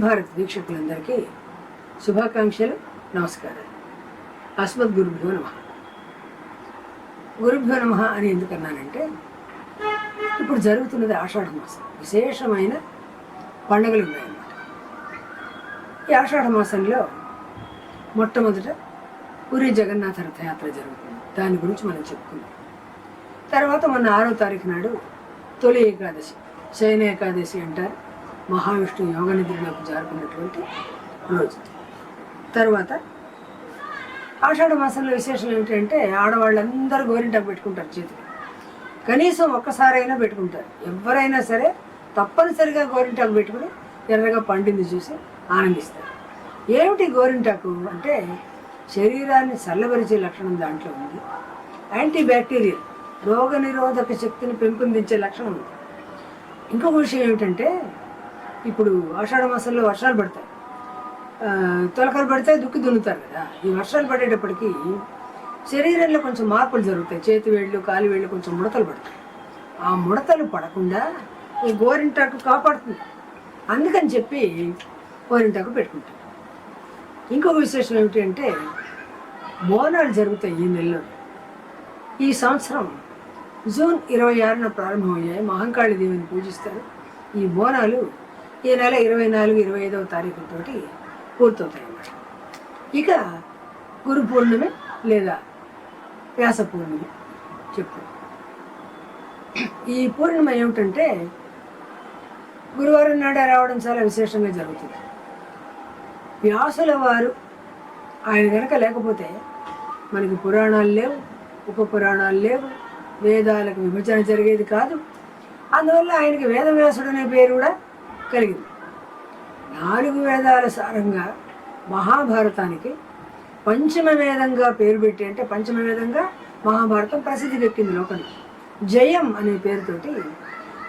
భారత్ వీక్షకులందరికీ శుభాకాంక్షలు నమస్కారాలు. అస్మద్ గురుభ్యో నమ. గురుభ్యో నమ అని ఎందుకన్నానంటే ఇప్పుడు జరుగుతున్నది ఆషాఢ మాసం. విశేషమైన పండుగలు ఉన్నాయన్నమాట ఈ ఆషాఢ మాసంలో మొట్టమొదట పూరి జగన్నాథ రథయాత్ర జరుగుతుంది. దాని గురించి మనం చెప్పుకుందాం. తర్వాత మొన్న ఆరో తారీఖు నాడు తొలి ఏకాదశి శయన ఏకాదశి అంటారు. మహావిష్ణు యోగ నిద్రలోకి జారుకున్నటువంటి రోజు. తర్వాత ఆషాఢ మాసంలో విశేషం ఏమిటంటే ఆడవాళ్ళందరూ గోరింటాకు పెట్టుకుంటారు చేతికి. కనీసం ఒక్కసారైనా పెట్టుకుంటారు. ఎవరైనా సరే తప్పనిసరిగా గోరింటాకు పెట్టుకుని ఎర్రగా పండింది చూసి ఆనందిస్తారు. ఏమిటి గోరింటాకు? అంటే శరీరాన్ని చల్లబరిచే లక్షణం దాంట్లో ఉంది. యాంటీ బ్యాక్టీరియల్ రోగ నిరోధక శక్తిని పెంపొందించే లక్షణం ఉంది. ఇంకొక విషయం ఏమిటంటే ఇప్పుడు ఆషాఢ మాసంలో వర్షాలు పడతాయి. తొలకలు పడితే దుక్కి దున్నుతారు కదా. ఈ వర్షాలు పడేటప్పటికీ శరీరంలో కొంచెం మార్పులు జరుగుతాయి. చేతి వేళ్ళు కాలి వేళ్ళు కొంచెం ముడతలు పడతాయి. ఆ ముడతలు పడకుండా ఈ గోరింటాకు కాపాడుతుంది. అందుకని చెప్పి గోరింటాకు పెట్టుకుంటాం ఇంకొక విశేషం ఏమిటి అంటే బోనాలు జరుగుతాయి ఈ నెలలో. ఈ సంవత్సరం జూన్ ఇరవై ఆరున ప్రారంభమయ్యాయి. మహంకాళి దేవిని పూజిస్తారు. ఈ బోనాలు ఈ నెల ఇరవై నాలుగు ఇరవై ఐదవ తారీఖుతోటి పూర్తవుతాయి అన్నమాట. ఇక గురు పూర్ణిమ లేదా వ్యాస పూర్ణిమ చెప్పు. ఈ పూర్ణిమ ఏమిటంటే గురువారం నాడే రావడం చాలా విశేషంగా జరుగుతుంది. వ్యాసుల వారు ఆయన కనుక లేకపోతే మనకి పురాణాలు లేవు ఉప పురాణాలు లేవు వేదాలకు విభజన జరిగేది కాదు. అందువల్ల ఆయనకి వేదవ్యాసుడు అనే పేరు కూడా కలిగింది. నాలుగు వేదాల సారంగా మహాభారతానికి పంచమ వేదంగా పేరు పెట్టి అంటే పంచమ వేదంగా మహాభారతం ప్రసిద్ధి ఎక్కింది లోకంలో జయం అనే పేరుతోటి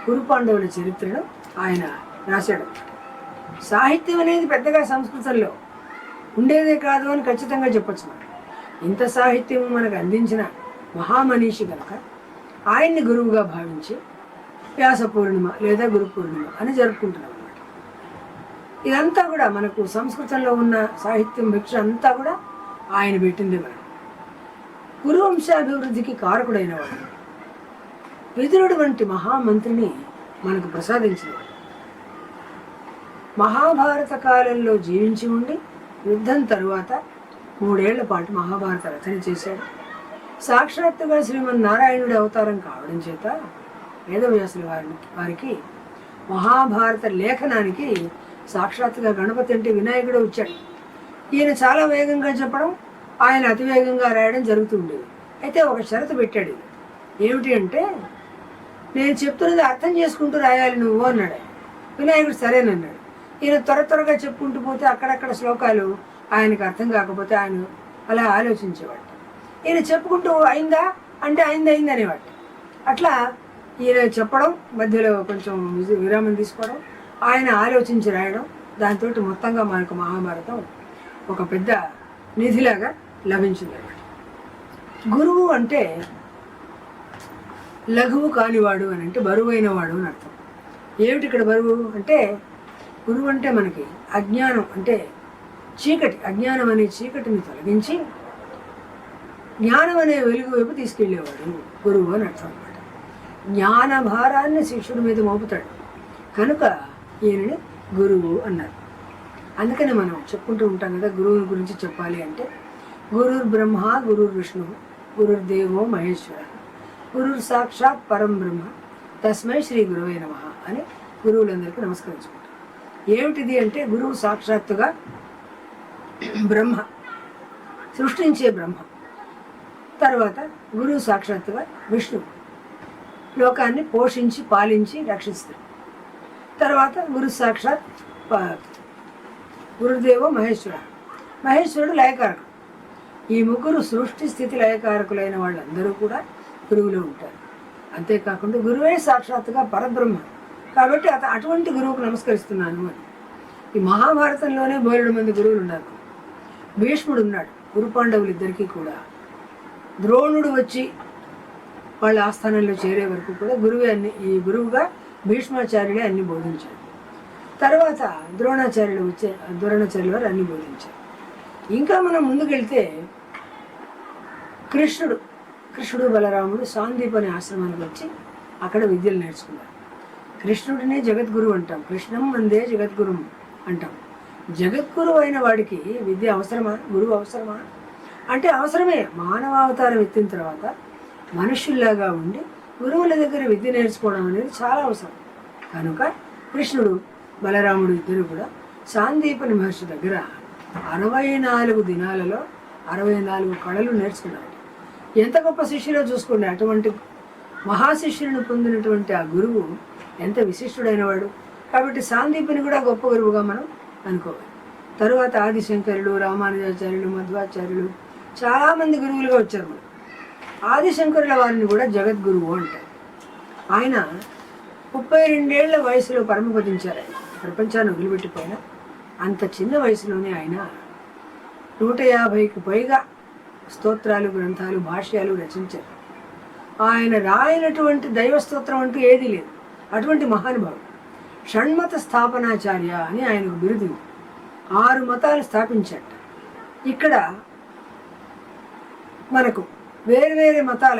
కురు పాండవుల చరిత్రను ఆయన రాశాడు. సాహిత్యం అనేది పెద్దగా సంస్కృతంలో ఉండేదే కాదు అని ఖచ్చితంగా చెప్పచ్చు మనం. ఇంత సాహిత్యం మనకు అందించిన మహామనీషి కనుక ఆయన్ని గురువుగా భావించి వ్యాస పూర్ణిమ లేదా గురు పూర్ణిమ అని జరుపుకుంటున్నాం అనమాట ఇదంతా కూడా మనకు సంస్కృతంలో ఉన్న సాహిత్యం భిక్ష అంతా కూడా ఆయన పెట్టింది మనం. కురువంశాభివృద్ధికి కారకుడైన వాడు విదురుడు వంటి మహామంత్రిని మనకు ప్రసాదించినవాడు మహాభారత కాలంలో జీవించి ఉండి యుద్ధం తరువాత మూడేళ్ళ పాటు మహాభారత రచన చేశాడు. సాక్షాత్తుగా శ్రీమన్నారాయణుడి అవతారం కావడం చేత వేదవ్యాసుల వారి వారికి మహాభారత లేఖనానికి సాక్షాత్తుగా గణపతి అంటే వినాయకుడు వచ్చాడు. ఈయన చాలా వేగంగా చెప్పడం ఆయన అతి వేగంగా రాయడం జరుగుతుండేది అయితే ఒక షరతు పెట్టాడు. ఏమిటి అంటే నేను చెప్తున్నది అర్థం చేసుకుంటూ రాయాలి నువ్వు అన్నాడు వినాయకుడు సరేనన్నాడు. ఈయన త్వర త్వరగా చెప్పుకుంటూ పోతే అక్కడక్కడ శ్లోకాలు ఆయనకు అర్థం కాకపోతే ఆయన అలా ఆలోచించేవాడు. ఈయన చెప్పుకుంటూ అయిందా? అంటే అయింది అయింది అనేవాడు. అట్లా ఈయన చెప్పడం మధ్యలో కొంచెం విరామం తీసుకోవడం ఆయన ఆలోచించి రాయడం దాంతో మొత్తంగా మనకు మహాభారతం ఒక పెద్ద నిధిలాగా లభించింది అనమాట గురువు అంటే లఘువు కానివాడు అని అంటే బరువైన వాడు అని అర్థం. ఏమిటి ఇక్కడ బరువు? అంటే గురువు అంటే మనకి అజ్ఞానం అంటే చీకటి అజ్ఞానం అనే చీకటిని తొలగించి జ్ఞానం అనే వెలుగు వైపు తీసుకెళ్ళేవాడు గురువు అని అర్థం. అనమాట జ్ఞాన భారాన్ని శిష్యుడి మీద మోపుతాడు. కనుక ఈయనని గురువు అన్నారు. అందుకని మనం చెప్పుకుంటూ ఉంటాం కదా గురువుని గురించి చెప్పాలి అంటే గురుర్ బ్రహ్మ గురుర్ విష్ణు గురుర్ దేవో మహేశ్వర గురుర్ సాక్షాత్ పరం బ్రహ్మ తస్మై శ్రీ గురువే నమ అని గురువులందరికీ నమస్కరించుకుంటాం. ఏమిటిది అంటే గురువు సాక్షాత్తుగా బ్రహ్మ సృష్టించే బ్రహ్మ తర్వాత గురువు సాక్షాత్తుగా విష్ణువు. లోకాన్ని పోషించి పాలించి రక్షిస్తాడు తర్వాత గురు సాక్షాత్ గురుదేవ మహేశ్వర మహేశ్వరుడు లయకారకుడు. ఈ ముగ్గురు సృష్టి స్థితి లయకారకులైన వాళ్ళందరూ కూడా గురువులో ఉంటారు. అంతేకాకుండా గురువే సాక్షాత్తుగా పరబ్రహ్మ. కాబట్టి అత అటువంటి గురువుకు నమస్కరిస్తున్నాను అని. ఈ మహాభారతంలోనే బోలెడు మంది గురువులు ఉన్నారు భీష్ముడు ఉన్నాడు. గురు పాండవులు ఇద్దరికీ కూడా. ద్రోణుడు వచ్చి వాళ్ళ ఆస్థానంలో చేరే వరకు కూడా గురువే అన్ని ఈ గురువుగా భీష్మాచార్యుడే అన్ని బోధించాడు తర్వాత ద్రోణాచార్యుడు వచ్చే ద్రోణాచార్యుల వారు అన్ని బోధించారు. ఇంకా మనం ముందుకెళ్తే కృష్ణుడు కృష్ణుడు బలరాముడు సాందీప్ అనే ఆశ్రమానికి వచ్చి అక్కడ విద్యలు నేర్చుకున్నారు. కృష్ణుడినే జగద్గురు అంటాం కృష్ణం అందే జగద్గురు అంటాం. జగద్గురు అయిన వాడికి విద్య అవసరమా? గురువు అవసరమా? అంటే అవసరమే మానవ అవతారం ఎత్తిన తర్వాత మనుషుల్లాగా ఉండి గురువుల దగ్గర విద్య నేర్చుకోవడం అనేది చాలా అవసరం. కనుక కృష్ణుడు బలరాముడు ఇద్దరు కూడా సాందీపని మహర్షి దగ్గర అరవై నాలుగు దినాలలో అరవై నాలుగు కళలు నేర్చుకున్నాడు ఎంత గొప్ప శిష్యులో చూసుకోండి. అటువంటి మహాశిష్యులను పొందినటువంటి ఆ గురువు ఎంత విశిష్టుడైన వాడు కాబట్టి సాందీపుని కూడా గొప్ప గురువుగా మనం అనుకోవాలి. తరువాత ఆదిశంకరుడు రామానుజాచార్యులు మధ్వాచార్యులు చాలామంది గురువులుగా వచ్చారు. మనకు ఆదిశంకరుల వారిని కూడా జగద్గురువు అంటారు. ఆయన ముప్పై రెండేళ్ళ వయసులో పరమపదించారు. ఆయన ప్రపంచాన్ని వదిలిపెట్టిపోయిన అంత చిన్న వయసులోనే ఆయన నూట యాభైకి పైగా స్తోత్రాలు గ్రంథాలు భాష్యాలు రచించారు. ఆయన రాయనటువంటి దైవ స్తోత్రం అంటూ ఏదీ లేదు. అటువంటి మహానుభావుడు. షణ్మత స్థాపనాచార్య అని ఆయనకు బిరుదు ఆరు మతాలు స్థాపించాట ఇక్కడ మనకు వేరు వేరే మతాల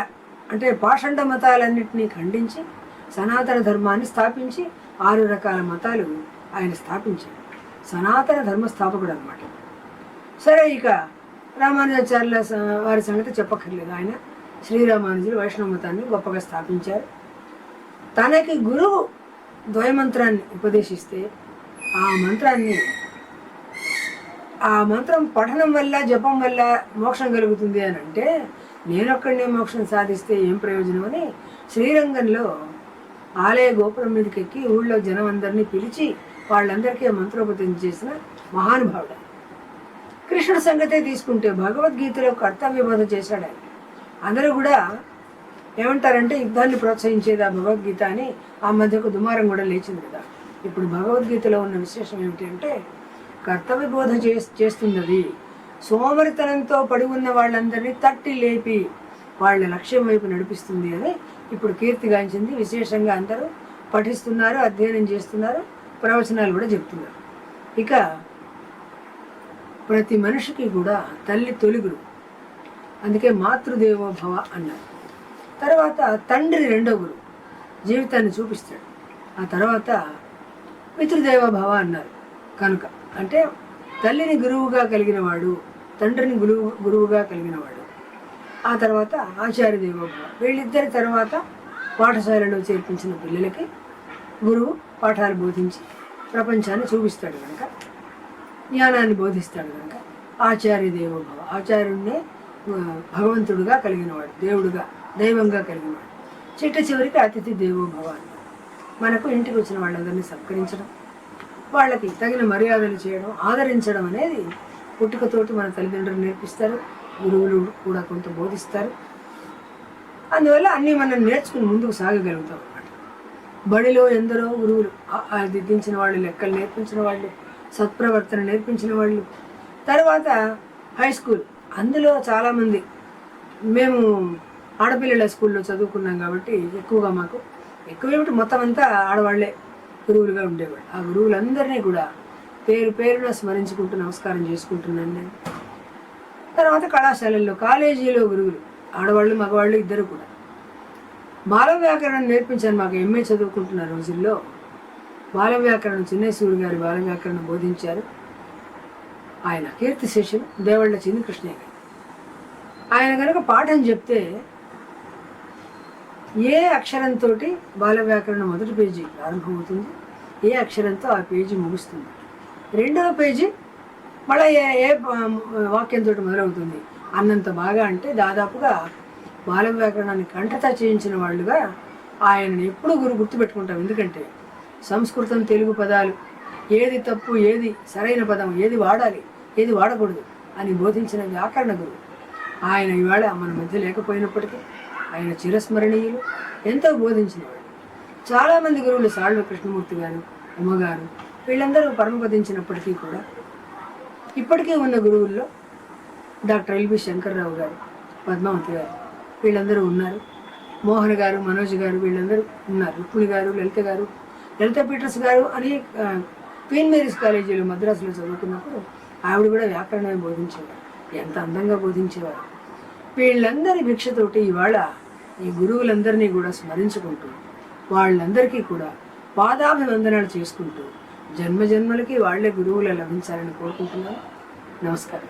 అంటే పాషండ మతాలన్నింటినీ ఖండించి సనాతన ధర్మాన్ని స్థాపించి ఆరు రకాల మతాలు ఆయన స్థాపించాడు సనాతన ధర్మ స్థాపకుడు అనమాట సరే ఇక రామానుజాచార్యుల స- వారి సంగతి చెప్పక్కర్లేదు. ఆయన శ్రీరామానుజులు వైష్ణవ మతాన్ని గొప్పగా స్థాపించారు. తనకి గురువు ద్వయమంత్రాన్ని ఉపదేశిస్తే ఆ మంత్రాన్ని ఆ మంత్రం పఠనం వల్ల జపం వల్ల మోక్షం కలుగుతుంది అని అంటే నేనొక్కడినే మోక్షం సాధిస్తే ఏం ప్రయోజనం అని శ్రీరంగంలో ఆలయ గోపురం మీదకి ఎక్కి ఊళ్ళో జనం అందరినీ పిలిచి వాళ్ళందరికీ ఆ మంత్రోపదేశం చేసిన మహానుభావుడు. కృష్ణుడు కృష్ణుడి సంగతే తీసుకుంటే భగవద్గీతలో కర్తవ్య బోధ చేశాడు ఆయన. అందరూ కూడా ఏమంటారంటే యుద్ధాన్ని ప్రోత్సహించేది ఆ భగవద్గీత? అని ఆ మధ్యకు దుమారం కూడా లేచింది కదా. ఇప్పుడు భగవద్గీతలో ఉన్న విశేషం ఏమిటి అంటే కర్తవ్య బోధ చే చేస్తున్నది సోమరితనంతో పడి ఉన్న వాళ్ళందరినీ తట్టి లేపి వాళ్ళ లక్ష్యం వైపు నడిపిస్తుంది అని ఇప్పుడు కీర్తిగాంచింది విశేషంగా అందరూ పఠిస్తున్నారు అధ్యయనం చేస్తున్నారు ప్రవచనాలు కూడా చెప్తున్నారు. ఇక ప్రతి మనిషికి కూడా తల్లి తొలిగురు. అందుకే మాతృదేవోభవ అన్నారు. తర్వాత తండ్రి రెండో గురు జీవితాన్ని చూపిస్తాడు. ఆ తర్వాత పితృదేవభవ అన్నారు. కనుక అంటే తల్లిని గురువుగా కలిగిన వాడు తండ్రిని గురువు గురువుగా కలిగిన వాడు ఆ తర్వాత ఆచార్య దేవోభవ. వీళ్ళిద్దరి తర్వాత పాఠశాలలో చేర్పించిన పిల్లలకి గురువు పాఠాలు బోధించి ప్రపంచాన్ని చూపిస్తాడు కనుక జ్ఞానాన్ని బోధిస్తాడు కనుక ఆచార్య దేవోభవ. ఆచార్యుడినే భగవంతుడుగా కలిగినవాడు దేవుడుగా దైవంగా కలిగినవాడు. చిట్ట చివరికి అతిథి దేవోభవ మనకు ఇంటికి వచ్చిన వాళ్ళందరినీ సత్కరించడం వాళ్ళకి తగిన మర్యాదలు చేయడం ఆదరించడం అనేది పుట్టుకతోటి మన తల్లిదండ్రులు నేర్పిస్తారు గురువులు కూడా కొంత బోధిస్తారు. అందువల్ల అన్నీ మనం నేర్చుకుని ముందుకు సాగగలుగుతాం అన్నమాట. బడిలో ఎందరో గురువులు దిద్దించిన వాళ్ళు లెక్కలు నేర్పించిన వాళ్ళు సత్ప్రవర్తన నేర్పించిన వాళ్ళు. తర్వాత హై స్కూల్ అందులో చాలామంది మేము ఆడపిల్లల స్కూల్లో చదువుకున్నాం కాబట్టి ఎక్కువగా మాకు ఎక్కువ ఏమిటి మొత్తం అంతా ఆడవాళ్ళే గురువులుగా ఉండేవాళ్ళు. ఆ గురువులందరినీ కూడా పేరు పేరున స్మరించుకుంటూ నమస్కారం చేసుకుంటున్నాను నేను. తర్వాత కళాశాలల్లో కాలేజీలో గురువులు ఆడవాళ్ళు మగవాళ్ళు ఇద్దరు కూడా. బాల వ్యాకరణం నేర్పించాను మాకు ఎంఏ చదువుకుంటున్న రోజుల్లో బాల వ్యాకరణం చిన్నేశ్వరుడు గారి బాల వ్యాకరణం బోధించారు. ఆయన కీర్తి శిష్యులు దేవళ్ళ చెంది కృష్ణయ్య గారు. ఆయన కనుక పాఠం చెప్తే ఏ అక్షరంతో బాల వ్యాకరణం మొదటి పేజీ ప్రారంభమవుతుంది? ఏ అక్షరంతో ఆ పేజీ ముగుస్తుంది? రెండవ పేజీ మళ్ళీ ఏ ఏ వాక్యంతో మొదలవుతుంది. అన్నంత బాగా అంటే దాదాపుగా బాల వ్యాకరణాన్ని కంఠత చేయించిన వాళ్ళుగా ఆయనను ఎప్పుడూ గురు గుర్తుపెట్టుకుంటాం. ఎందుకంటే సంస్కృతం తెలుగు పదాలు ఏది తప్పు ఏది సరైన పదం ఏది వాడాలి ఏది వాడకూడదు అని బోధించిన వ్యాకరణ గురువు ఆయన ఇవాళ మన మధ్య లేకపోయినప్పటికీ ఆయన చిరస్మరణీయులు ఎంతో బోధించినవాడు. చాలామంది గురువులు సాళ్ళ కృష్ణమూర్తి గారు ఉమ్మగారు వీళ్ళందరూ పరమపదించినప్పటికీ కూడా ఇప్పటికీ ఉన్న గురువుల్లో డాక్టర్ ఎల్బి శంకర్రావు గారు పద్మావతి గారు వీళ్ళందరూ ఉన్నారు. మోహన్ గారు మనోజ్ గారు వీళ్ళందరూ ఉన్నారు. రుక్మిణి గారు లలిత గారు లలిత పీటర్స్ గారు అని క్వీన్ మేరీస్ కాలేజీలో మద్రాసులో చదువుకున్నప్పుడు ఆవిడ కూడా వ్యాకరణమే బోధించేవారు. ఎంత అందంగా బోధించేవారు. వీళ్ళందరి భిక్షతోటి ఇవాళ ఈ గురువులందరినీ కూడా స్మరించుకుంటూ వాళ్ళందరికీ కూడా పాదాభివందనాలు చేసుకుంటూ జన్మ జన్మలకి వాళ్ళే గురువులు లభించాలని కోరుకుంటున్నాను నమస్కారం.